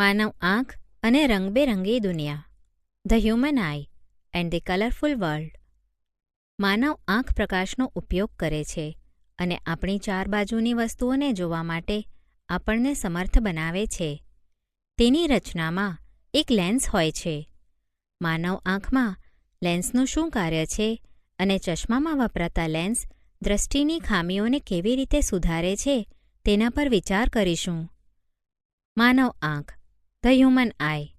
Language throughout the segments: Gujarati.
માનવ આંખ અને રંગબેરંગી દુનિયા. The human eye and the colourful world માનવ આંખ પ્રકાશનો ઉપયોગ કરે છે અને આપણી ચાર બાજુની વસ્તુઓને જોવા માટે આપણને સમર્થ બનાવે છે. તેની રચનામાં એક લેન્સ હોય છે. માનવ આંખમાં લેન્સનું શું કાર્ય છે અને ચશ્મામાં વપરાતા લેન્સ દ્રષ્ટિની ખામીઓને કેવી રીતે સુધારે છે તેના પર વિચાર કરીશું. માનવ આંખ ધ હ્યુમન આઈ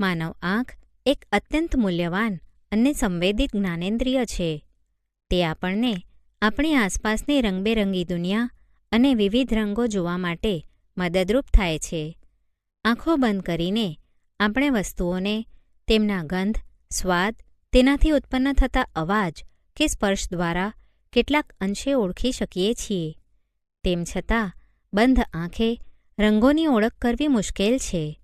માનવ આંખ એક અત્યંત મૂલ્યવાન અને સંવેદિત જ્ઞાનેન્દ્રિય છે. તે આપણને આપણી આસપાસની રંગબેરંગી દુનિયા અને વિવિધ રંગો જોવા માટે મદદરૂપ થાય છે. આંખો બંધ કરીને આપણે વસ્તુઓને, તેમના ગંધ, સ્વાદ, તેનાથી ઉત્પન્ન થતા અવાજ કે સ્પર્શ દ્વારા કેટલાક અંશે ઓળખી શકીએ છીએ. તેમ છતાં, બંધ આંખે રંગોની ઓળખ કરવી મુશ્કેલ છે.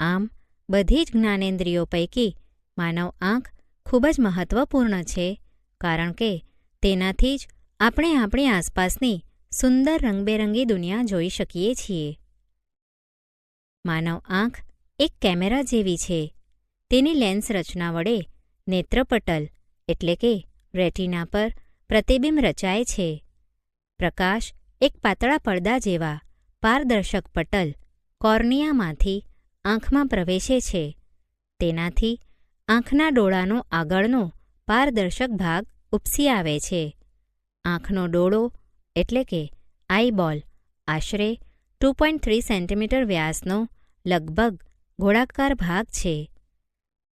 આમ, બધી જ જ્ઞાનેન્દ્રિયો પૈકી માનવ આંખ ખૂબ જ મહત્વપૂર્ણ છે, કારણ કે તેનાથી જ આપણે આપણી આસપાસની સુંદર રંગબેરંગી દુનિયા જોઈ શકીએ છીએ. માનવ આંખ એક કેમેરા જેવી છે. તેની લેન્સ રચના વડે નેત્રપટલ એટલે કે રેટિના પર પ્રતિબિંબ રચાય છે. પ્રકાશ એક પાતળા પડદા જેવા પારદર્શક પટલ કોર્નિયામાંથી આંખમાં પ્રવેશે છે. તેનાથી આંખના ડોળાનો આગળનો પારદર્શક ભાગ ઉપસી આવે છે. આંખનો ડોળો એટલે કે આઈબોલ આશરે ટુ પોઈન્ટ થ્રી સેન્ટીમીટર વ્યાસનો લગભગ ગોળાકાર ભાગ છે.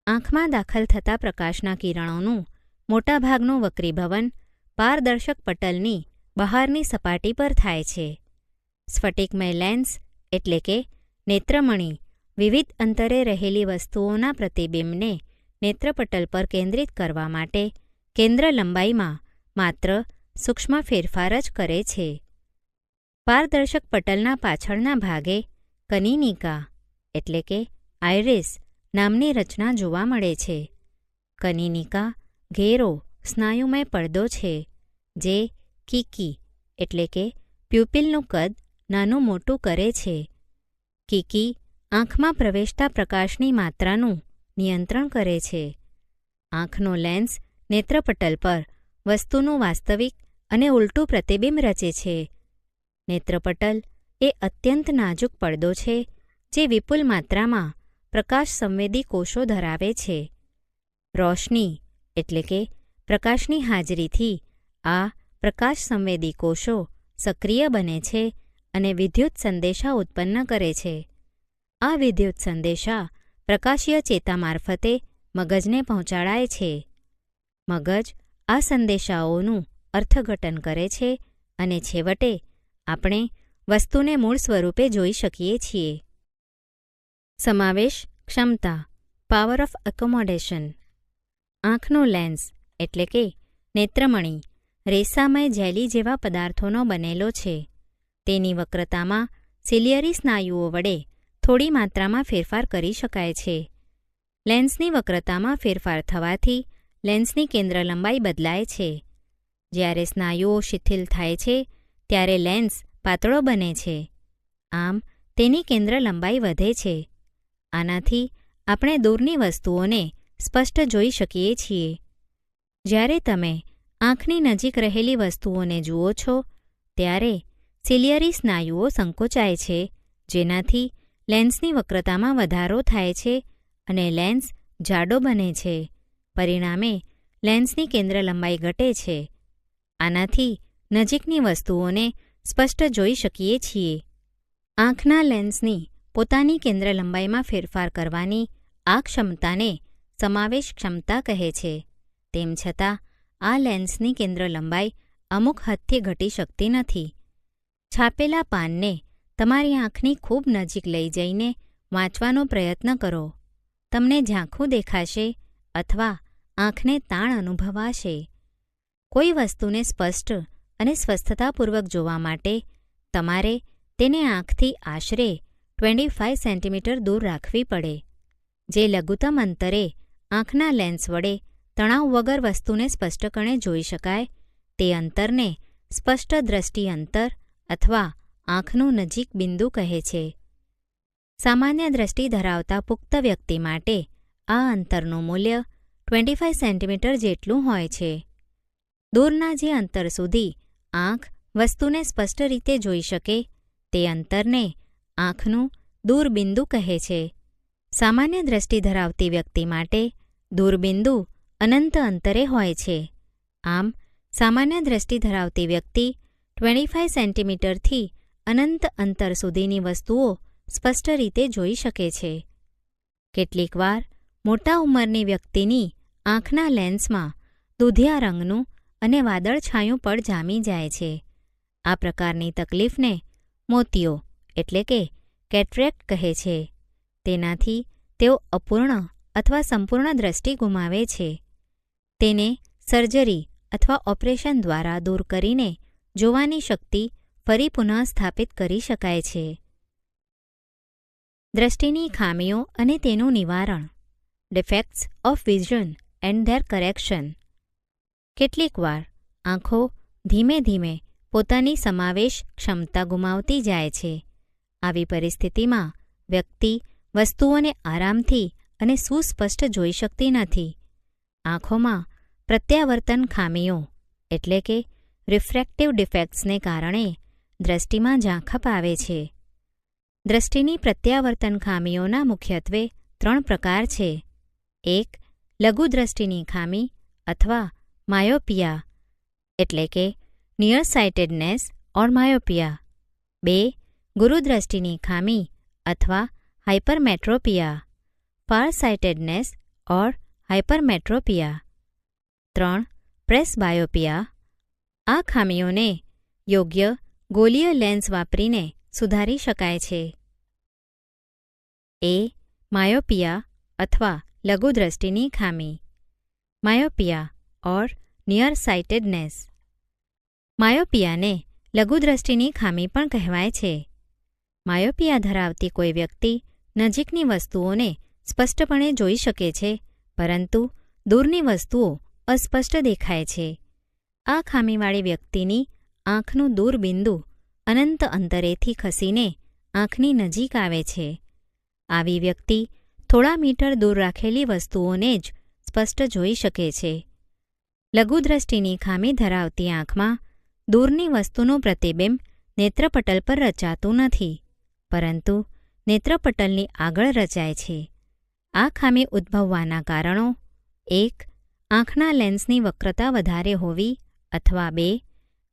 આંખમાં દાખલ થતા પ્રકાશના કિરણોનું મોટાભાગનું વક્રીભવન પારદર્શક પટલની બહારની સપાટી પર થાય છે. સ્ફટિકમય લેન્સ એટલે કે નેત્રમણી વિવિધ અંતરે રહેલી વસ્તુઓના પ્રતિબિંબને નેત્રપટલ પર કેન્દ્રિત કરવા માટે કેન્દ્ર લંબાઈમાં માત્ર સૂક્ષ્મ ફેરફાર જ કરે છે. પારદર્શક પટલના પાછળના ભાગે કનિનિકા એટલે કે આઇરિસ નામની રચના જોવા મળે છે. કનિનિકા ઘેરો સ્નાયુમય પડદો છે, જે કીકી એટલે કે પ્યુપિલનું કદ નાનું મોટું કરે છે. કીકી આંખમાં પ્રવેશતા પ્રકાશની માત્રાનું નિયંત્રણ કરે છે. આંખનો લેન્સ નેત્રપટલ પર વસ્તુનું વાસ્તવિક અને ઉલટું પ્રતિબિંબ રચે છે. નેત્રપટલ એ અત્યંત નાજુક પડદો છે, જે વિપુલ માત્રામાં પ્રકાશ સંવેદી કોષો ધરાવે છે. રોશની એટલે કે પ્રકાશની હાજરીથી આ પ્રકાશ સંવેદી કોષો સક્રિય બને છે અને વિદ્યુત સંદેશા ઉત્પન્ન કરે છે. આ વિદ્યુત સંદેશા પ્રકાશીય ચેતા મારફતે મગજને પહોંચાડાય છે. મગજ આ સંદેશાઓનું અર્થઘટન કરે છે અને છેવટે આપણે વસ્તુને મૂળ સ્વરૂપે જોઈ શકીએ છીએ. સમાવેશ ક્ષમતા પાવર ઓફ એકોમોડેશન આંખનો લેન્સ એટલે કે નેત્રમણી, રેસામય જેલી જેવા પદાર્થોનો બનેલો છે. તેની વક્રતામાં સિલિયરી સ્નાયુઓ વડે થોડી માત્રામાં ફેરફાર કરી શકાય છે. લેન્સની વક્રતામાં ફેરફાર થવાથી લેન્સની કેન્દ્ર લંબાઈ બદલાય છે. જ્યારે સ્નાયુઓ શિથિલ થાય છે, ત્યારે લેન્સ પાતળો બને છે. આમ, તેની કેન્દ્ર લંબાઈ વધે છે. આનાથી આપણે દૂરની વસ્તુઓને સ્પષ્ટ જોઈ શકીએ છીએ. જ્યારે તમે આંખની નજીક રહેલી વસ્તુઓને જુઓ છો, ત્યારે સિલિયરી સ્નાયુઓ સંકોચાય છે, જેનાથી લેન્સની વક્રતામાં વધારો થાય છે અને લેન્સ જાડો બને છે. પરિણામે, લેન્સની કેન્દ્ર લંબાઈ ઘટે છે. આનાથી નજીકની વસ્તુઓને સ્પષ્ટ જોઈ શકીએ છીએ. આંખના લેન્સની પોતાની કેન્દ્ર લંબાઈમાં ફેરફાર કરવાની આ ક્ષમતાને સમાવેશ ક્ષમતા કહે છે. તેમ છતાં, આ લેન્સની કેન્દ્ર લંબાઈ અમુક હદથી ઘટી શકતી નથી. છાપેલા પાનને તમારી આંખની ખૂબ નજીક લઈ જઈને વાંચવાનો પ્રયત્ન કરો. તમને ઝાંખું દેખાશે અથવા આંખને તાણ અનુભવાશે. કોઈ વસ્તુને સ્પષ્ટ અને સ્વસ્થતાપૂર્વક જોવા માટે તમારે તેને આંખથી આશરે ટ્વેન્ટી ફાઇવ સેન્ટીમીટર દૂર રાખવી પડે, જે લઘુત્તમ અંતરે આંખના લેન્સ વડે તણાવ વગર વસ્તુને સ્પષ્ટપણે જોઈ શકાય. તે અંતરને સ્પષ્ટ દ્રષ્ટિ અંતર અથવા આંખનું નજીક બિંદુ કહે છે. સામાન્ય દ્રષ્ટિ ધરાવતા પુખ્ત વ્યક્તિ માટે આ અંતરનું મૂલ્ય ટ્વેન્ટી ફાઇવ સેન્ટીમીટર જેટલું હોય છે. દૂરના જે અંતર સુધી આંખ વસ્તુને સ્પષ્ટ રીતે જોઈ શકે તે અંતરને આંખનું દૂરબિંદુ કહે છે. સામાન્ય દ્રષ્ટિ ધરાવતી વ્યક્તિ માટે દૂરબિંદુ અનંત અંતરે હોય છે. આમ, સામાન્ય દ્રષ્ટિ ધરાવતી વ્યક્તિ ટ્વેન્ટી ફાઇવ સેન્ટીમીટરથી અનંત અંતર સુધીની વસ્તુઓ સ્પષ્ટ રીતે જોઈ શકે છે. કેટલીકવાર મોટા ઉંમરની વ્યક્તિની આંખના લેન્સમાં દૂધિયા રંગનું અને વાદળછાયું પડ જામી જાય છે. આ પ્રકારની તકલીફને મોતિયો એટલે કે કેટ્રેક્ટ કહે છે. તેનાથી તેઓ અપૂર્ણ અથવા સંપૂર્ણ દ્રષ્ટિ ગુમાવે છે. તેને સર્જરી અથવા ઓપરેશન દ્વારા દૂર કરીને જોવાની શક્તિ ફરી પુનઃસ્થાપિત કરી શકાય છે. દ્રષ્ટિની ખામીઓ અને તેનું નિવારણ. Defects of vision and their correction કેટલીકવાર આંખો ધીમે ધીમે પોતાની સમાવેશ ક્ષમતા ગુમાવતી જાય છે. આવી પરિસ્થિતિમાં વ્યક્તિ વસ્તુઓને આરામથી અને સુસ્પષ્ટ જોઈ શકતી નથી. આંખોમાં પ્રત્યાવર્તન ખામીઓ, એટલે કે રિફ્રેક્ટિવ ડિફેક્ટ્સને કારણે દ્રષ્ટિમાં ઝાંખપ આવે છે. દ્રષ્ટિની પ્રત્યાવર્તન ખામીઓના મુખ્યત્વે ત્રણ પ્રકાર છે. એક લઘુદ્રષ્ટિની ખામી અથવા માયોપિયા, એટલે કે નિયર સાઇટેડનેસ ઓર માયોપિયા બે ગુરુદ્રષ્ટિની ખામી અથવા હાઇપરમેટ્રોપિયા ફાર સાઇટેડનેસ ઓર હાઇપરમેટ્રોપિયા ત્રણ, પ્રેસબાયોપિયા આ ખામીઓને યોગ્ય ગોલીય લેન્સ વાપરીને સુધારી શકાય છે. એ માયોપિયા અથવા લઘુદ્રષ્ટિની ખામી. માયોપિયા ઓર નિયર સાઇટેડનેસ માયોપિયાને લઘુદ્રષ્ટિની ખામી પણ કહેવાય છે. માયોપિયા ધરાવતી કોઈ વ્યક્તિ નજીકની વસ્તુઓને સ્પષ્ટપણે જોઈ શકે છે, પરંતુ દૂરની વસ્તુઓ અસ્પષ્ટ દેખાય છે. આ ખામીવાળી વ્યક્તિની આંખનું દૂરબિંદુ અનંત અંતરેથી ખસીને આંખની નજીક આવે છે. આવી વ્યક્તિ થોડા મીટર દૂર રાખેલી વસ્તુઓને જ સ્પષ્ટ જોઈ શકે છે. લઘુદ્રષ્ટિની ખામી ધરાવતી આંખમાં દૂરની વસ્તુનું પ્રતિબિંબ નેત્રપટલ પર રચાતું નથી, પરંતુ નેત્રપટલની આગળ રચાય છે. આ ખામી ઉદ્ભવવાના કારણો એક, આંખના લેન્સની વક્રતા વધારે હોવી અથવા બે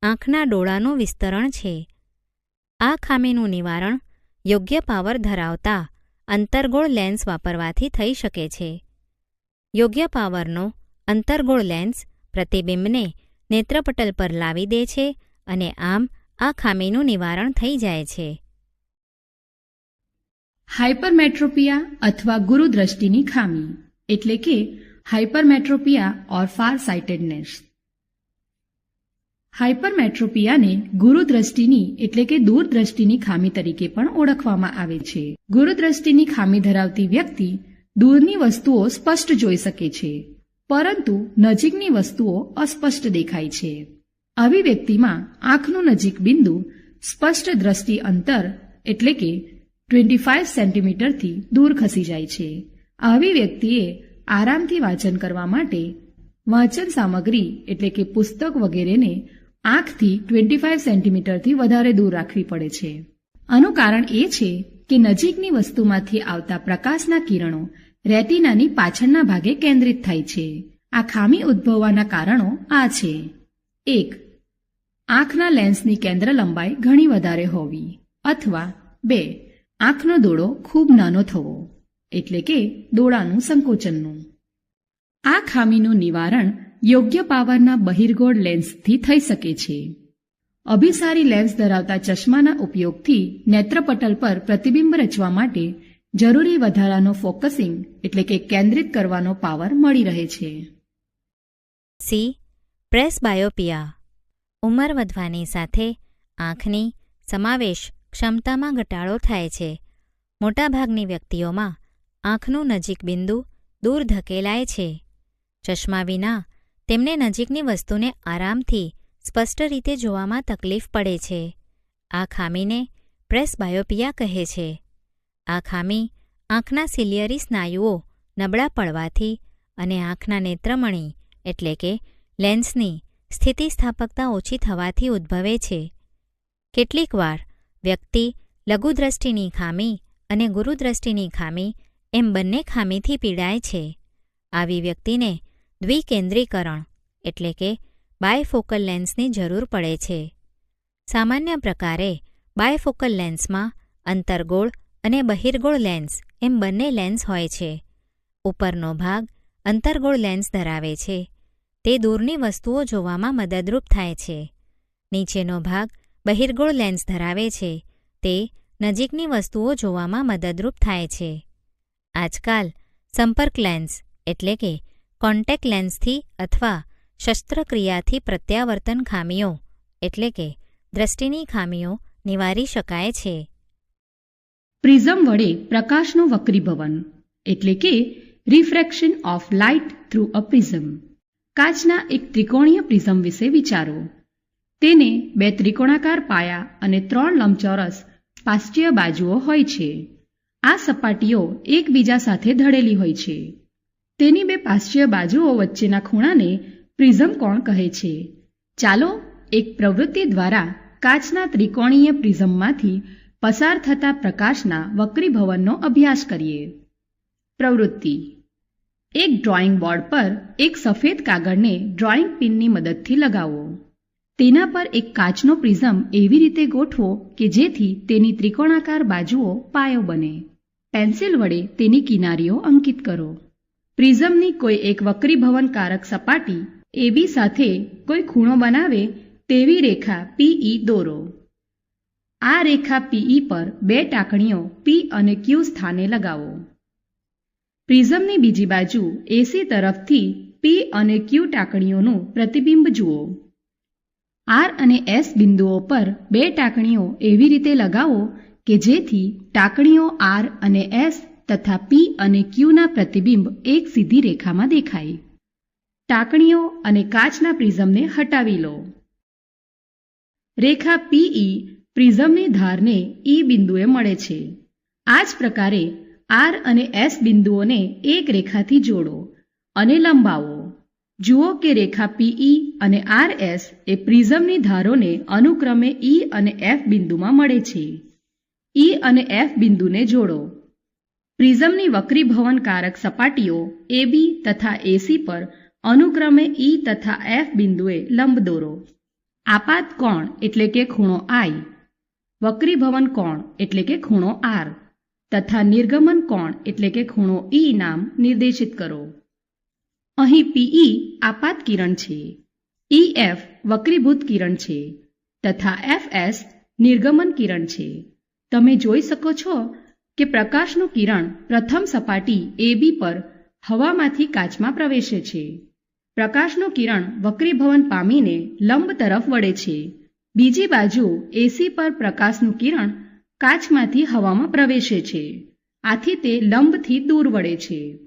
આંખના ડોળાનું વિસ્તરણ છે. આ ખામીનું નિવારણ યોગ્ય પાવર ધરાવતા અંતર્ગોળ લેન્સ વાપરવાથી થઈ શકે છે. યોગ્ય પાવરનો અંતર્ગોળ લેન્સ પ્રતિબિંબને નેત્રપટલ પર લાવી દે છે અને આમ આ ખામીનું નિવારણ થઈ જાય છે. હાઇપરમેટ્રોપિયા અથવા ગુરુદ્રષ્ટિની ખામી, એટલે કે હાઇપરમેટ્રોપિયા ઓર ફાર સાઇટેડનેસ હાઇપરમેટ્રોપિયાને ગુરુદ્રષ્ટિની એટલે કે દૂરદ્રષ્ટિની ખામી તરીકે પણ ઓળખવામાં આવે છે. ગુરુદ્રષ્ટિની ખામી ધરાવતી વ્યક્તિ દૂરની વસ્તુઓ સ્પષ્ટ જોઈ શકે છે, પરંતુ નજીકની વસ્તુઓ અસ્પષ્ટ દેખાય છે. આવી વ્યક્તિમાં આંખનું નજીક બિંદુ સ્પષ્ટ દ્રષ્ટિ અંતર એટલે કે ટ્વેન્ટી ફાઇવ સેન્ટીમીટરથી દૂર ખસી જાય છે. આવી વ્યક્તિએ આરામથી વાંચન કરવા માટે વાંચન સામગ્રી એટલે કે પુસ્તક વગેરેને આંખથી ટ્વેન્ટી ફાઇવ સેન્ટીમીટરથી વધારે દૂર રાખવી પડે છે. આનું કારણ એ છે કે નજીકની વસ્તુમાંથી આવતા પ્રકાશના કિરણો રેટિનાની પાછળના ભાગે કેન્દ્રિત થાય છે. આ ખામી ઉદ્ભવવાના કારણો આ છે. એક, આંખના લેન્સની કેન્દ્ર લંબાઈ ઘણી વધારે હોવી. અથવા બે, આંખનો દોડો ખૂબ નાનો થવો, એટલે કે દોડાનું સંકોચનનું. આ ખામીનું નિવારણ યોગ્ય પાવરના બહિર્ગોળ લેન્સથી થઈ શકે છે. અભિસારી લેન્સ ધરાવતા ચશ્માના ઉપયોગથી નેત્રપટલ પર પ્રતિબિંબ રચવા માટે જરૂરી વધારાનો ફોકસિંગ એટલે કે કેન્દ્રિત કરવાનો પાવર મળી રહે છે. સી. પ્રેસબાયોપિયા ઉંમર વધવાની સાથે આંખની સમાવેશ ક્ષમતામાં ઘટાડો થાય છે. મોટાભાગની વ્યક્તિઓમાં આંખનું નજીક બિંદુ દૂર ધકેલાય છે. ચશ્મા વિના તેમને નજીકની વસ્તુને આરામથી, સ્પષ્ટ રીતે જોવામાં તકલીફ પડે છે. આ ખામીને પ્રેસબાયોપિયા કહે છે. આ ખામી આંખના સિલિયરી સ્નાયુઓ નબળા પડવાથી અને આંખના નેત્રમણી, એટલે કે લેન્સની સ્થિતિસ્થાપકતા ઓછી થવાથી ઉદ્ભવે છે. કેટલીકવાર વ્યક્તિ લઘુદ્રષ્ટિની ખામી અને ગુરુદ્રષ્ટિની ખામી એમ બંને ખામીથી પીડાય છે. આવી વ્યક્તિને દ્વિકેન્દ્રીકરણ, એટલે કે બાયફોકલ લેન્સની જરૂર પડે છે. સામાન્ય પ્રકારે, બાયફોકલ લેન્સમાં અંતર્ગોળ અને બહિર્ગોળ લેન્સ એમ બંને લેન્સ હોય છે. ઉપરનો ભાગ અંતર્ગોળ લેન્સ ધરાવે છે. તે દૂરની વસ્તુઓ જોવામાં મદદરૂપ થાય છે. નીચેનો ભાગ બહિર્ગોળ લેન્સ ધરાવે છે. તે નજીકની વસ્તુઓ જોવામાં મદદરૂપ થાય છે. આજકાલ સંપર્ક લેન્સ, એટલે કે કોન્ટેક્ટ લેન્સથી અથવા શસ્ત્રક્રિયાથી પ્રત્યાવર્તન ખામીઓ, એટલે કે દ્રષ્ટિની ખામીઓ નિવારી શકાય છે. પ્રિઝમ વડે પ્રકાશનું વક્રીભવન, એટલે કે refraction of light through a prism. કાચના એક ત્રિકોણીય પ્રિઝમ વિશે વિચારો. તેને બે ત્રિકોણાકાર પાયા અને ત્રણ લંબચોરસ પાશ્ચીય બાજુઓ હોય છે. આ સપાટીઓ એકબીજા સાથે ધડેલી હોય છે. તેની બે પાશ્ચીય બાજુઓ વચ્ચેના ખૂણાને પ્રિઝમ કોણ કહે છે? ચાલો એક પ્રવૃત્તિ દ્વારા કાચના ત્રિકોણીય પ્રિઝમમાંથી પસાર થતા પ્રકાશના વક્રીભવનનો અભ્યાસ કરીએ. પ્રવૃત્તિ. એક ડ્રોઈંગ બોર્ડ પર એક સફેદ કાગળને ડ્રોઈંગ પિનની મદદથી લગાવો. તેના પર એક કાચનો પ્રિઝમ એવી રીતે ગોઠવો કે જેથી તેની ત્રિકોણાકાર બાજુઓ પાયો બને. પેન્સિલ વડે તેની કિનારીઓ અંકિત કરો. પ્રિઝમની કોઈ એક વક્રીભવનકારક સપાટી એબી સાથે કોઈ ખૂણો બનાવે તેવી રેખા પીઈ દોરો. આ રેખા પીઈ પર બે ટાંકણીઓ પી અને ક્યુ સ્થાને લગાવો. પ્રિઝમની બીજી બાજુ એસી તરફથી પી અને ક્યુ ટાંકણીઓનું પ્રતિબિંબ જુઓ. આર અને એસ બિંદુઓ પર બે ટાંકણીઓ એવી રીતે લગાવો કે જેથી ટાંકણીઓ આર અને એસ તથા પી અને ક્યુના પ્રતિબિંબ એક સીધી રેખામાં દેખાય. ટાંકણીઓ અને કાચના પ્રિઝમને હટાવી લો. રેખા પીઈ પ્રિઝમની ધારને ઈ બિંદુએ મળે છે. આ જ પ્રકારે આર અને એસ બિંદુઓને એક રેખાથી જોડો અને લંબાવો. જુઓ કે રેખા પીઈ અને આર એસ એ પ્રિઝમની ધારોને અનુક્રમે ઈ અને એફ બિંદુમાં મળે છે. ઈ અને એફ બિંદુને જોડો. પ્રિઝમની વક્રીભવનકારક સપાટીઓ એબી તથા એસી પર અનુક્રમે ઈ તથા એફ બિંદુએ લંબ દોરો. આપાત કોણ એટલે કે ખૂણો આઈ વક્રીભવન કોણ એટલે કે ખૂણો આર તથા નિર્ગમન કોણ એટલે કે ખૂણો ઈ નામ નિર્દેશિત કરો. અહીં પીઈ આપાત કિરણ છે. ઈ એફ વક્રીભૂત કિરણ છે. તથા એફ એસ નિર્ગમન કિરણ છે. તમે જોઈ શકો છો કે પ્રકાશનું કિરણ પ્રથમ સપાટી એબી પર હવામાંથી કાચમાં પ્રવેશે છે. પ્રકાશનું કિરણ વક્રીભવન પામીને લંબ તરફ વળે છે. બીજી બાજુ એસી પર પ્રકાશનું કિરણ કાચમાંથી હવામાં પ્રવેશે છે. આથી તે લંબથી દૂર વળે છે.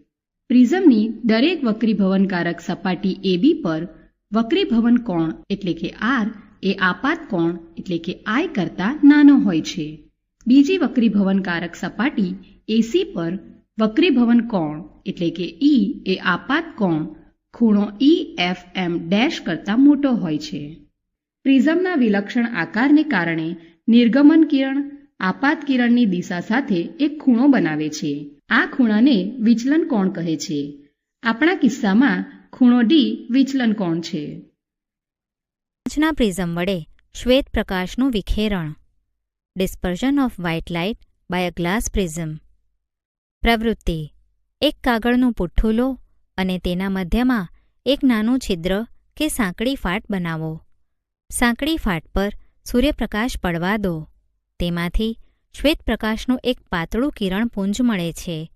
પ્રિઝમની દરેક વક્રીભવનકારક સપાટી એબી પર વક્રીભવન કોણ એટલે કે આર એ આપાત કોણ એટલે કે આઈ કરતાં નાનો હોય છે. બીજી વક્રીભવનકારક સપાટી એસી પર વક્રીભવન કોણ એટલે કે ઈ એ આપાત કોણ ખૂણો ઈ એફ એમ ડેશ કરતાં મોટો હોય છે. પ્રિઝમના વિલક્ષણ આકારને કારણે નિર્ગમન કિરણ આપાત કિરણની દિશા સાથે એક ખૂણો બનાવે છે. આ ખૂણાને વિચલન કોણ કહે છે. આપણા કિસ્સામાં ખૂણો ડી વિચલન કોણ છે. કાચના પ્રિઝમ વડે શ્વેત પ્રકાશનું વિખેરણ. Dispersion of white light by a glass prism પ્રવૃત્તિ. એક કાગળનું પુઠ્ઠું લો અને તેના મધ્યમાં એક નાનું છિદ્ર કે સાંકડી ફાટ બનાવો. સાંકડી ફાટ પર સૂર્યપ્રકાશ પડવા દો. તેમાંથી શ્વેત પ્રકાશનું એક પાતળું કિરણપુંજ મળે છે.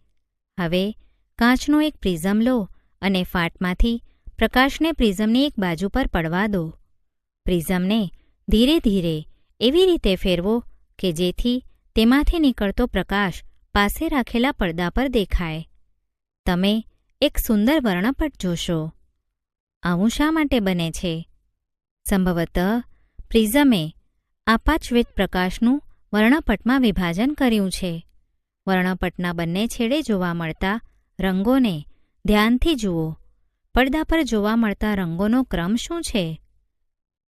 હવે કાચનો એક પ્રિઝમ લો અને ફાટમાંથી પ્રકાશને પ્રિઝમની એક બાજુ પર પડવા દો. પ્રિઝમને ધીરે ધીરે એવી રીતે ફેરવો કે જેથી તેમાંથી નીકળતો પ્રકાશ પાસે રાખેલા પડદા પર દેખાય. તમે એક સુંદર વર્ણપટ જોશો. આવું શા માટે બને છે? સંભવતઃ પ્રિઝમે આપાત પ્રકાશનું વર્ણપટમાં વિભાજન કર્યું છે. વર્ણપટના બંને છેડે જોવા મળતા રંગોને ધ્યાનથી જુઓ. પડદા પર જોવા મળતા રંગોનો ક્રમ શું છે?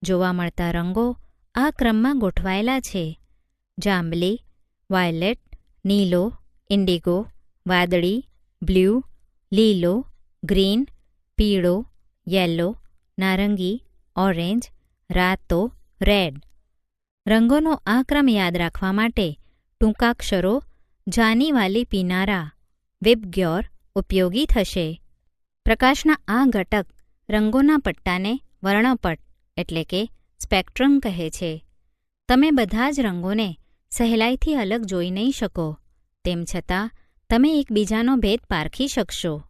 જોવા મળતા રંગો આ ક્રમમાં ગોઠવાયેલા છે. જાંબલી, વાયલેટ, નીલો, ઇન્ડિગો, વાદળી, બ્લુ, લીલો, ગ્રીન, પીળો, યેલો, નારંગી, ઓરેન્જ, રાતો, રેડ. રંગોનો આ ક્રમ યાદ રાખવા માટે ટૂંકાક્ષરો જાનીવાલી પીનારા, વિબગ્યોર ઉપયોગી થશે. પ્રકાશના આ ઘટક રંગોના પટ્ટાને વર્ણપટ એટલે કે સ્પેક્ટ્રમ કહે છે. તમે બધા જ રંગોને સહેલાઈથી અલગ જોઈ નહીં શકો. તેમ છતાં, તમે એકબીજાનો ભેદ પારખી શકશો.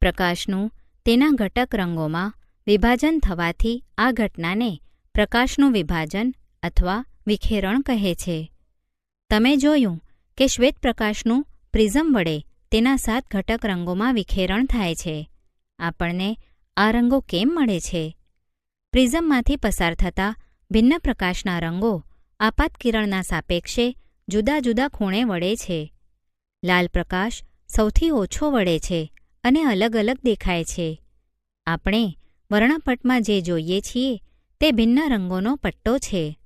પ્રકાશનું તેના ઘટક રંગોમાં વિભાજન થવાથી આ ઘટનાને પ્રકાશનું વિભાજન અથવા વિખેરણ કહે છે. તમે જોયું કે શ્વેત પ્રકાશનું પ્રિઝમ વડે તેના સાત ઘટક રંગોમાં વિખેરણ થાય છે. આપણને આ રંગો કેમ મળે છે? પ્રિઝમમાંથી પસાર થતા ભિન્ન પ્રકાશના રંગો આપાત કિરણના સાપેક્ષે જુદા જુદા ખૂણે વળે છે. લાલ પ્રકાશ સૌથી ઓછો વળે છે અને અલગ અલગ દેખાય છે. આપણે વર્ણપટમાં જે જોઈએ છીએ તે ભિન્ન રંગોનો પટ્ટો છે.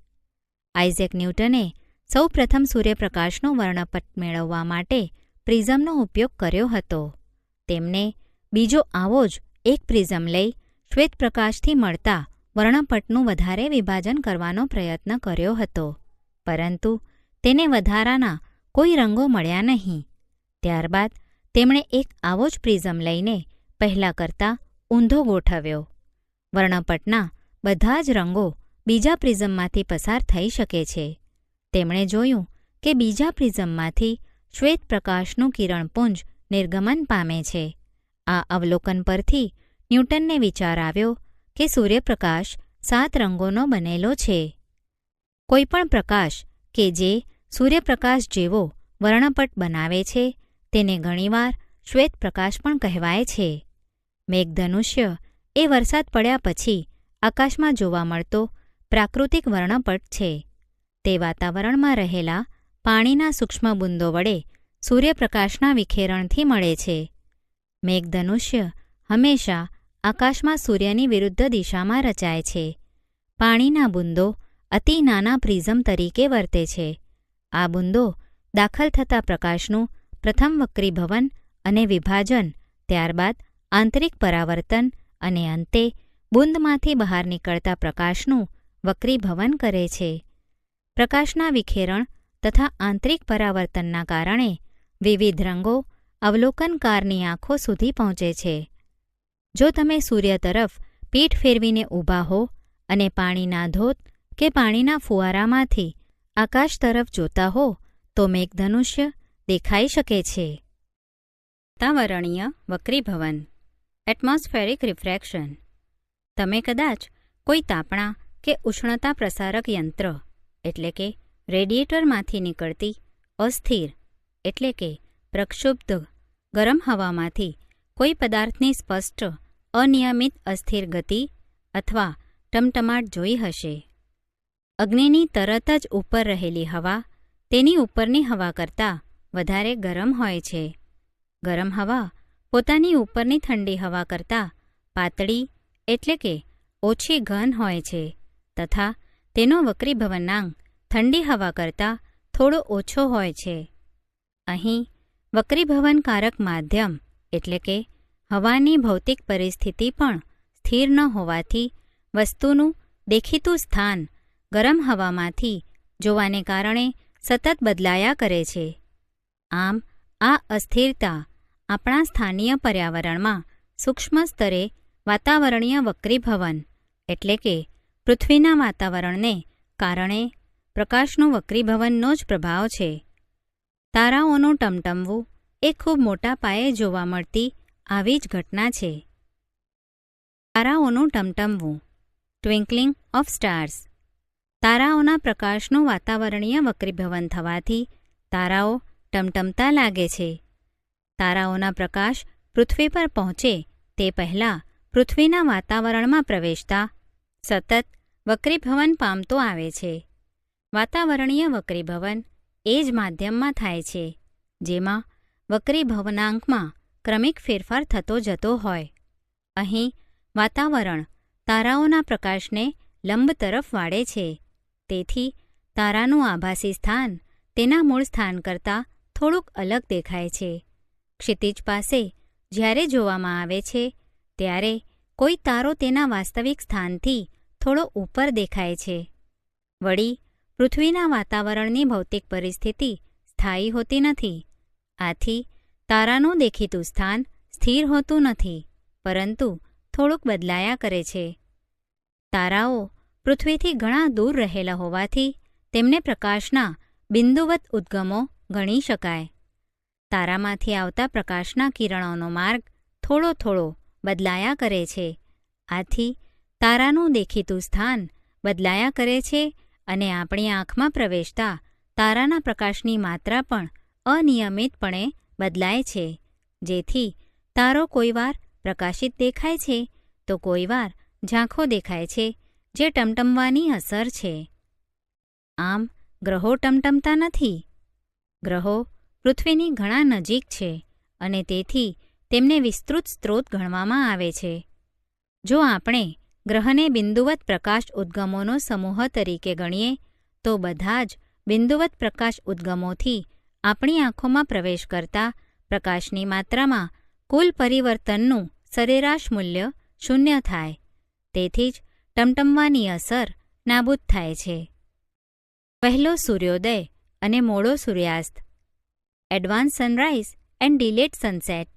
આઇઝેક ન્યૂટને સૌ પ્રથમ સૂર્યપ્રકાશનો વર્ણપટ મેળવવા માટે પ્રિઝમનો ઉપયોગ કર્યો હતો. તેમને બીજો આવો જ એક પ્રિઝમ લઈ શ્વેતપ્રકાશથી મળતા વર્ણપટનું વધારે વિભાજન કરવાનો પ્રયત્ન કર્યો હતો. પરંતુ તેને વધારાના કોઈ રંગો મળ્યા નહીં. ત્યારબાદ તેમણે એક આવો જ પ્રિઝમ લઈને પહેલા કરતાં ઊંધો ગોઠવ્યો. વર્ણપટના બધા જ રંગો બીજા પ્રિઝમમાંથી પસાર થઈ શકે છે. તેમણે જોયું કે બીજા પ્રિઝમમાંથી શ્વેત પ્રકાશનું કિરણપુંજ નિર્ગમન પામે છે. આ અવલોકન પરથી ન્યૂટનને વિચાર આવ્યો કે સૂર્યપ્રકાશ સાત રંગોનો બનેલો છે. કોઈપણ પ્રકાશ કે જે સૂર્યપ્રકાશ જેવો વર્ણપટ બનાવે છે, તેને ઘણીવાર શ્વેત પ્રકાશ પણ કહેવાય છે. મેઘધનુષ્ય એ વરસાદ પડ્યા પછી આકાશમાં જોવા મળતો પ્રાકૃતિક વર્ણપટ છે. તે વાતાવરણમાં રહેલા પાણીના સૂક્ષ્મ બુંદો વડે સૂર્યપ્રકાશના વિખેરણથી મળે છે. મેઘધનુષ્ય હંમેશા આકાશમાં સૂર્યની વિરુદ્ધ દિશામાં રચાય છે. પાણીના બુંદો અતિ નાના પ્રિઝમ તરીકે વર્તે છે. આ બુંદો દાખલ થતા પ્રકાશનું પ્રથમ વક્રીભવન અને વિભાજન, ત્યારબાદ આંતરિક પરાવર્તન અને અંતે બુંદમાંથી બહાર નીકળતા પ્રકાશનું વક્રીભવન કરે છે. પ્રકાશના વિખેરણ તથા આંતરિક પરાવર્તનના કારણે વિવિધ રંગો અવલોકનકારની આંખો સુધી પહોંચે છે. જો તમે સૂર્ય તરફ પીઠ ફેરવીને ઊભા હો અને પાણીના ધોધ કે પાણીના ફુવારામાંથી આકાશ તરફ જોતા હો, તો મેઘધનુષ્ય દેખાઈ શકે છે. વાતાવરણીય વક્રીભવન. Atmospheric refraction. તમે કદાચ કોઈ તાપણા કે ઉષ્ણતા પ્રસારક યંત્ર, એટલે કે રેડિએટરમાંથી નીકળતી અસ્થિર, એટલે કે પ્રક્ષુબ્ધ ગરમ હવામાંથી કોઈ પદાર્થની સ્પષ્ટ, અનિયમિત અસ્થિર ગતિ અથવા ટમટમાટ જોઈ હશે. અગ્નિની તરત જ ઉપર રહેલી હવા તેની ઉપરની હવા કરતાં વધારે ગરમ હોય છે. ગરમ હવા પોતાની ઉપરની ઠંડી હવા કરતાં પાતળી એટલે કે ઓછી ઘન હોય છે તથા તેનો વક્રીભવનાંક ઠંડી હવા કરતાં થોડો ઓછો હોય છે. અહીં વક્રીભવનકારક માધ્યમ એટલે કે હવાની ભૌતિક પરિસ્થિતિ પણ સ્થિર ન હોવાથી વસ્તુનું દેખીતું સ્થાન ગરમ હવામાંથી જોવાને કારણે સતત બદલાયા કરે છે. આમ, આ અસ્થિરતા આપણા સ્થાનીય પર્યાવરણમાં સૂક્ષ્મ સ્તરે વાતાવરણીય વક્રીભવન એટલે કે પૃથ્વીના વાતાવરણને કારણે પ્રકાશનું વક્રીભવનનો જ પ્રભાવ છે. તારાઓનું ટમટમવું એ ખૂબ મોટા પાયે જોવા મળતી આવી જ ઘટના છે. તારાઓનું ટમટમવું. ટ્વિંકલિંગ ઓફ સ્ટાર્સ તારાઓના પ્રકાશનું વાતાવરણીય વક્રીભવન થવાથી તારાઓ ટમટમતા લાગે છે. તારાઓના પ્રકાશ પૃથ્વી પર પહોંચે તે પહેલાં પૃથ્વીના વાતાવરણમાં પ્રવેશતા સતત વક્રીભવન પામતો આવે છે. વાતાવરણીય વક્રીભવન એ જ માધ્યમમાં થાય છે, જેમાં વક્રી ભવનાંકમાં ક્રમિક ફેરફાર થતો જતો હોય. અહીં વાતાવરણ તારાઓના પ્રકાશને લંબ તરફ વાળે છે. તેથી તારાનું આભાસી સ્થાન તેના મૂળ સ્થાન કરતાં થોડુંક અલગ દેખાય છે. ક્ષિતિજ પાસે જ્યારે જોવામાં આવે છે, ત્યારે કોઈ તારો તેના વાસ્તવિક સ્થાનથી થોડો ઉપર દેખાય છે. વળી પૃથ્વીના વાતાવરણની ભૌતિક પરિસ્થિતિ સ્થાયી હોતી નથી. આથી તારાનું દેખીતું સ્થાન સ્થિર હોતું નથી, પરંતુ થોડુંક બદલાયા કરે છે. તારાઓ પૃથ્વીથી ઘણા દૂર રહેલા હોવાથી તેમને પ્રકાશના બિંદુવત ઉદ્ગમો ગણી શકાય. તારામાંથી આવતા પ્રકાશના કિરણોનો માર્ગ થોડો થોડો બદલાયા કરે છે. આથી તારાનું દેખીતું સ્થાન બદલાયા કરે છે અને આપણી આંખમાં પ્રવેશતા તારાના પ્રકાશની માત્રા પણ અનિયમિતપણે બદલાય છે. જેથી તારો કોઈવાર પ્રકાશિત દેખાય છે, તો કોઈવાર ઝાંખો દેખાય છે, જે ટમટમવાની અસર છે. આમ, ગ્રહો ટમટમતા નથી. ગ્રહો પૃથ્વીની ઘણા નજીક છે અને તેથી તેમને વિસ્તૃત સ્ત્રોત ગણવામાં આવે છે. જો આપણે ગ્રહને બિંદુવત પ્રકાશ ઉદ્ગમોનો સમૂહ તરીકે ગણીએ, તો બધા જ બિંદુવત પ્રકાશ ઉદ્ગમોથી આપણી આંખોમાં પ્રવેશ કરતા પ્રકાશની માત્રામાં કુલ પરિવર્તનનું સરેરાશ મૂલ્ય શૂન્ય થાય. તેથી જ ટમટમવાની અસર નાબૂદ થાય છે. પહેલો સૂર્યોદય અને મોડો સૂર્યાસ્ત. Advance sunrise and delayed sunset.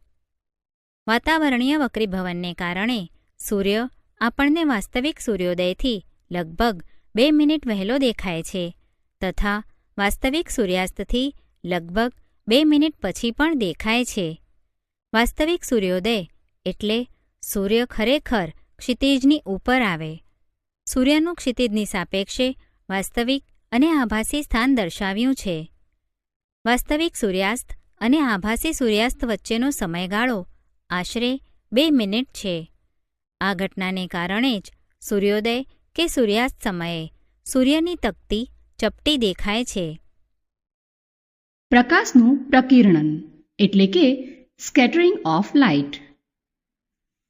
વાતાવરણીય વક્રીભવનને કારણે સૂર્ય આપણને વાસ્તવિક સૂર્યોદયથી લગભગ બે મિનિટ વહેલો દેખાય છે, તથા વાસ્તવિક સૂર્યાસ્તથી લગભગ બે મિનિટ પછી પણ દેખાય છે. વાસ્તવિક સૂર્યોદય એટલે સૂર્ય ખરેખર ક્ષિતિજની ઉપર આવે. સૂર્યનું ક્ષિતિજની સાપેક્ષે વાસ્તવિક અને આભાસી સ્થાન દર્શાવ્યું છે. વાસ્તવિક સૂર્યાસ્ત અને આભાસી સૂર્યાસ્ત વચ્ચેનો સમયગાળો આશરે બે મિનિટ છે. આ ઘટનાને કારણે જ સૂર્યોદય કે સૂર્યાસ્ત સમયે સૂર્યની તકતી ચપટી દેખાય છે. પ્રકાશનું પ્રકિરણન એટલે કે સ્કેટરિંગ ઓફ લાઇટ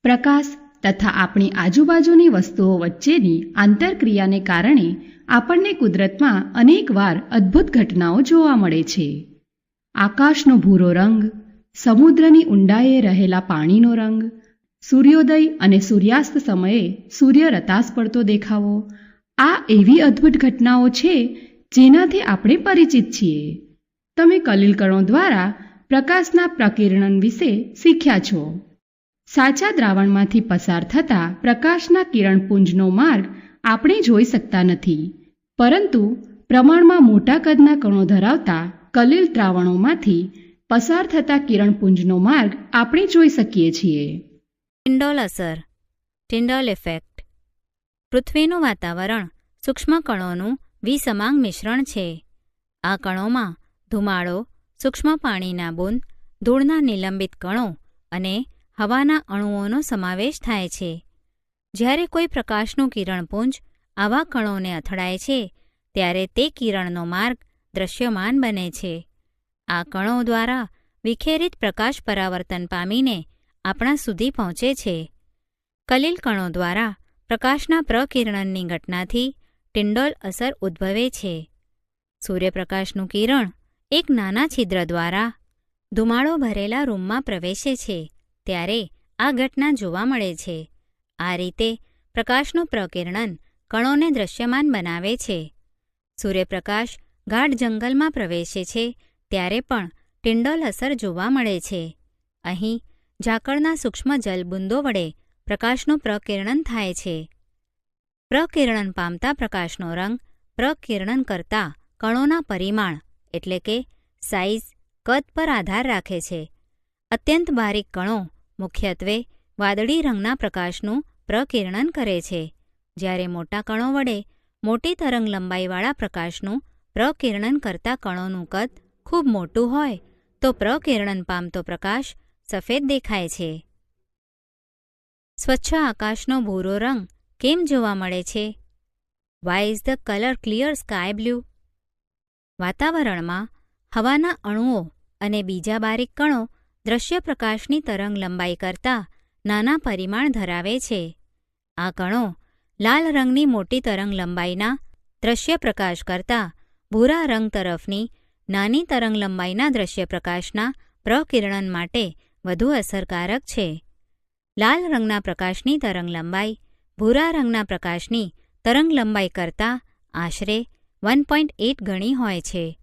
પ્રકાશ તથા આપણી આજુબાજુની વસ્તુઓ વચ્ચેની આંતરક્રિયાને કારણે આપણને કુદરતમાં અનેકવાર અદ્ભુત ઘટનાઓ જોવા મળે છે. આકાશનો ભૂરો રંગ, સમુદ્રની ઊંડાઈએ રહેલા પાણીનો રંગ, સૂર્યોદય અને સૂર્યાસ્ત સમયે સૂર્ય રતાસ પડતો દેખાવો, આ એવી અદ્ભુત ઘટનાઓ છે જેનાથી આપણે પરિચિત છીએ. તમે કલિલકણો દ્વારા પ્રકાશના પ્રકિરણન વિશે શીખ્યા છો. સાચા દ્રાવણમાંથી પસાર થતા પ્રકાશના કિરણપુંજનો માર્ગ આપણે જોઈ શકતા નથી. પરંતુ પ્રમાણમાં મોટા કદના કણો ધરાવતા કલિલ દ્રાવણોમાંથી પસાર થતા કિરણપુંજનો માર્ગ આપણે જોઈ શકીએ છીએ. ટિન્ડોલ અસર, ટિન્ડોલ ઇફેક્ટ. પૃથ્વીનું વાતાવરણ સૂક્ષ્મ કણોનું વિસમાંગ મિશ્રણ છે. આ કણોમાં ધુમાડો, સૂક્ષ્મ પાણીના બૂંદ, ધૂળના નિલંબિત કણો અને હવાના અણુઓનો સમાવેશ થાય છે. જ્યારે કોઈ પ્રકાશનું કિરણપુંજ આવા કણોને અથડાય છે, ત્યારે તે કિરણનો માર્ગ દ્રશ્યમાન બને છે. આ કણો દ્વારા વિખેરિત પ્રકાશ પરાવર્તન પામીને આપણા સુધી પહોંચે છે. કલિલ કણો દ્વારા પ્રકાશના પ્રકિરણનની ઘટનાથી ટિન્ડોલ અસર ઉદ્ભવે છે. સૂર્યપ્રકાશનું કિરણ એક નાના છિદ્ર દ્વારા ધુમાડો ભરેલા રૂમમાં પ્રવેશે છે, ત્યારે આ ઘટના જોવા મળે છે. આ રીતે પ્રકાશનું પ્રકિરણન કણોને દ્રશ્યમાન બનાવે છે. સૂર્યપ્રકાશ ગાઢ જંગલમાં પ્રવેશે છે, ત્યારે પણ ટિન્ડોલ અસર જોવા મળે છે. અહીં ઝાકળના સૂક્ષ્મ જલબુંદો વડે પ્રકાશનું પ્રકિરણન થાય છે. પ્રકિરણન પામતા પ્રકાશનો રંગ પ્રકિરણન કરતા કણોના પરિમાણ એટલે કે સાઇઝ કદ પર આધાર રાખે છે. અત્યંત બારીક કણો મુખ્યત્વે વાદળી રંગના પ્રકાશનું પ્રકિરણન કરે છે. જ્યારે મોટા કણો વડે મોટી તરંગ લંબાઈવાળા પ્રકાશનું પ્રકિરણન કરતા કણોનું કદ ખૂબ મોટું હોય, તો પ્રકિરણન પામતો પ્રકાશ સફેદ દેખાય છે. સ્વચ્છ આકાશનો ભૂરો રંગ કેમ જોવા મળે છે? Why is the colour clear sky blue વાતાવરણમાં હવાના અણુઓ અને બીજા બારીક કણો દ્રશ્ય પ્રકાશની તરંગ લંબાઈ કરતાં નાના પરિમાણ ધરાવે છે. આ કણો લાલ રંગની મોટી તરંગ લંબાઈના દ્રશ્ય પ્રકાશ કરતાં ભૂરા રંગ તરફની નાની તરંગ લંબાઈના દ્રશ્ય પ્રકાશના પ્રકિરણન માટે વધુ અસરકારક છે. લાલ રંગના પ્રકાશની તરંગ લંબાઈ ભૂરા રંગના પ્રકાશની તરંગ લંબાઈ કરતાં આશરે વન પોઈન્ટ એટ ગણી હોય છે.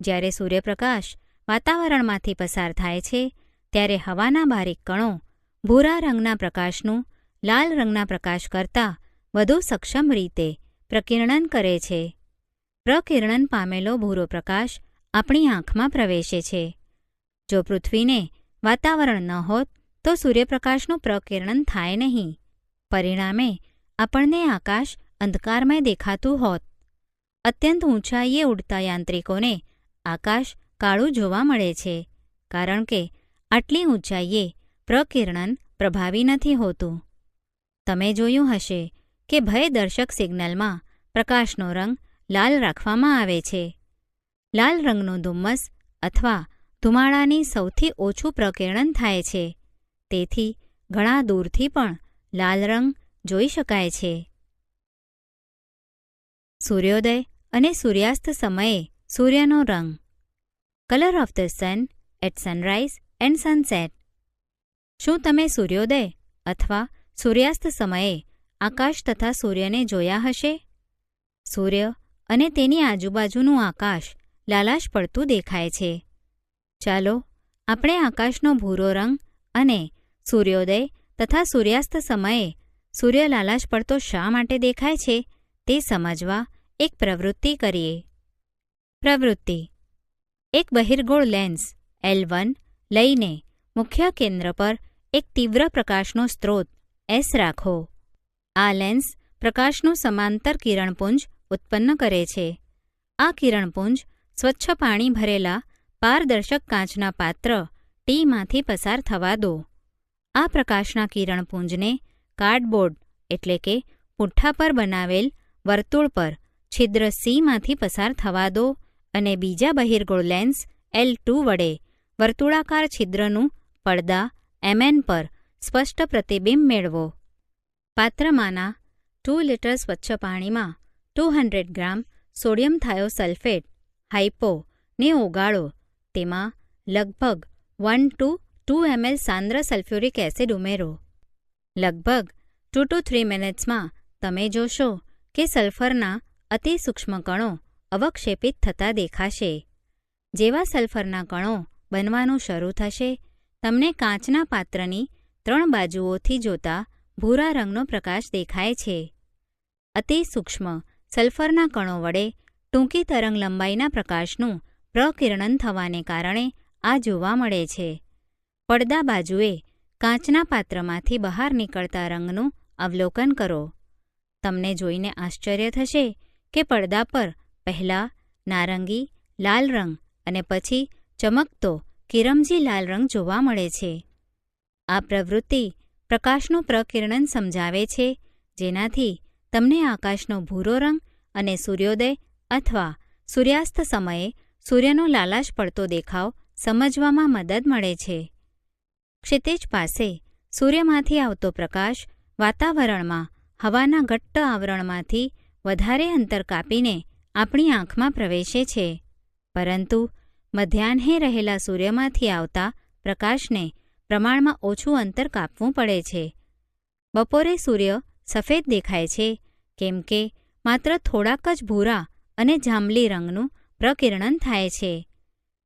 જ્યારે સૂર્યપ્રકાશ વાતાવરણમાંથી પસાર થાય છે, ત્યારે હવાના બારીક કણો ભૂરા રંગના પ્રકાશનું, લાલ રંગના પ્રકાશ કરતાં વધુ સક્ષમ રીતે પ્રકિર્ણન કરે છે. પ્રકિર્ણન પામેલો ભૂરો પ્રકાશ આપણી આંખમાં પ્રવેશે છે. જો પૃથ્વીને વાતાવરણ ન હોત, તો સૂર્યપ્રકાશનું પ્રકિર્ણન થાય નહીં. પરિણામે આપણને આકાશ અંધકારમય દેખાતું હોત. અત્યંત ઊંચાઈએ ઉડતા યાંત્રિકોને આકાશ કાળું જોવા મળે છે, કારણ કે આટલી ઊંચાઈએ પ્રકિર્ણન પ્રભાવી નથી હોતું. તમે જોયું હશે કે ભયદર્શક સિગ્નલમાં પ્રકાશનો રંગ લાલ રાખવામાં આવે છે. લાલ રંગનું ધુમ્મસ અથવા ધુમાડાની સૌથી ઓછું પ્રકિર્ણન થાય છે. તેથી ઘણા દૂરથી પણ લાલ રંગ જોઈ શકાય છે. સૂર્યોદય અને સૂર્યાસ્ત સમયે સૂર્યનો રંગ. Colour of the sun at sunrise and sunset શું તમે સૂર્યોદય અથવા સૂર્યાસ્ત સમયે આકાશ તથા સૂર્યને જોયા હશે? સૂર્ય અને તેની આજુબાજુનું આકાશ લાલાશ પડતું દેખાય છે. ચાલો આપણે આકાશનો ભૂરો રંગ અને સૂર્યોદય તથા સૂર્યાસ્ત સમયે સૂર્ય લાલાશ પડતો શા માટે દેખાય છે તે સમજવા એક પ્રવૃત્તિ કરીએ. પ્રવૃત્તિ. એક બહિર્ગોળ લેન્સ, એલ વન, લઈને મુખ્ય કેન્દ્ર પર એક તીવ્ર પ્રકાશનો સ્ત્રોત, એસ રાખો. આ લેન્સ પ્રકાશનું સમાંતર કિરણપુંજ ઉત્પન્ન કરે છે. આ કિરણપુંજ સ્વચ્છ પાણી ભરેલા પારદર્શક કાચના પાત્ર ટીમાંથી પસાર થવા દો. આ પ્રકાશના કિરણપુંજને કાર્ડબોર્ડ એટલે કે પુઠ્ઠા પર બનાવેલ વર્તુળ પર છિદ્ર સીમાંથી પસાર થવા દો અને બીજા બહિર્ગોળ લેન્સ એલ ટુ વડે. વર્તુળાકાર છિદ્રનું પડદા એમએન પર સ્પષ્ટ પ્રતિબિંબ મેળવો. પાત્રમાંના ટુ લીટર સ્વચ્છ પાણીમાં two hundred gram sodium thiosulphate hypo ને ઓગાળો. તેમાં લગભગ વન ટુ ટુ એમએલ સાંદ્ર સલ્ફ્યુરિક એસિડ ઉમેરો. લગભગ ટુ ટુ થ્રી મિનિટ્સમાં તમે જોશો કે સલ્ફરના અતિ સૂક્ષ્મ કણો અવક્ષેપિત થતા દેખાશે. જેવા સલ્ફરના કણો બનવાનું શરૂ થશે, તમને કાચના પાત્રની ત્રણ બાજુઓથી જોતા ભૂરા રંગનો પ્રકાશ દેખાય છે. અતિ સૂક્ષ્મ સલ્ફરના કણો વડે ટૂંકી તરંગ લંબાઈના પ્રકાશનું પ્રકિરણન થવાને કારણે આ જોવા મળે છે. પડદા બાજુએ કાચના પાત્રમાંથી બહાર નીકળતા રંગનું અવલોકન કરો. તમને જોઈને આશ્ચર્ય થશે કે પડદા પર પહેલા નારંગી, લાલ રંગ અને પછી ચમકતો કિરમજી લાલ રંગ જોવા મળે છે. આ પ્રવૃત્તિ પ્રકાશનું પ્રકિરણન સમજાવે છે, જેનાથી તમને આકાશનો ભૂરો રંગ અને સૂર્યોદય અથવા સૂર્યાસ્ત સમયે સૂર્યનો લાલાશ પડતો દેખાવ સમજવામાં મદદ મળે છે. ક્ષિતિજ પાસે સૂર્યમાંથી આવતો પ્રકાશ વાતાવરણમાં હવાના ઘટ્ટ આવરણમાંથી વધારે અંતર કાપીને આપણી આંખમાં પ્રવેશે છે. પરંતુ મધ્યાહ્ને રહેલા સૂર્યમાંથી આવતા પ્રકાશને પ્રમાણમાં ઓછું અંતર કાપવું પડે છે. બપોરે સૂર્ય સફેદ દેખાય છે, કેમ કે માત્ર થોડાક જ ભૂરા અને જાંબલી રંગનું પ્રકિરણન થાય છે.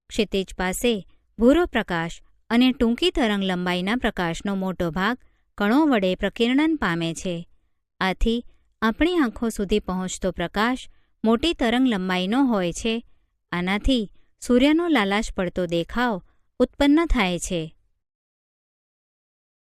ક્ષિતિજ પાસે ભૂરો પ્રકાશ અને ટૂંકી તરંગ લંબાઈના પ્રકાશનો મોટો ભાગ કણો વડે પ્રકિરણન પામે છે. આથી આપણી આંખો સુધી પહોંચતો પ્રકાશ મોટી તરંગ લંબાઈનો હોય છે. આનાથી સૂર્યનો લાલાશ પડતો દેખાવ ઉત્પન્ન થાય છે.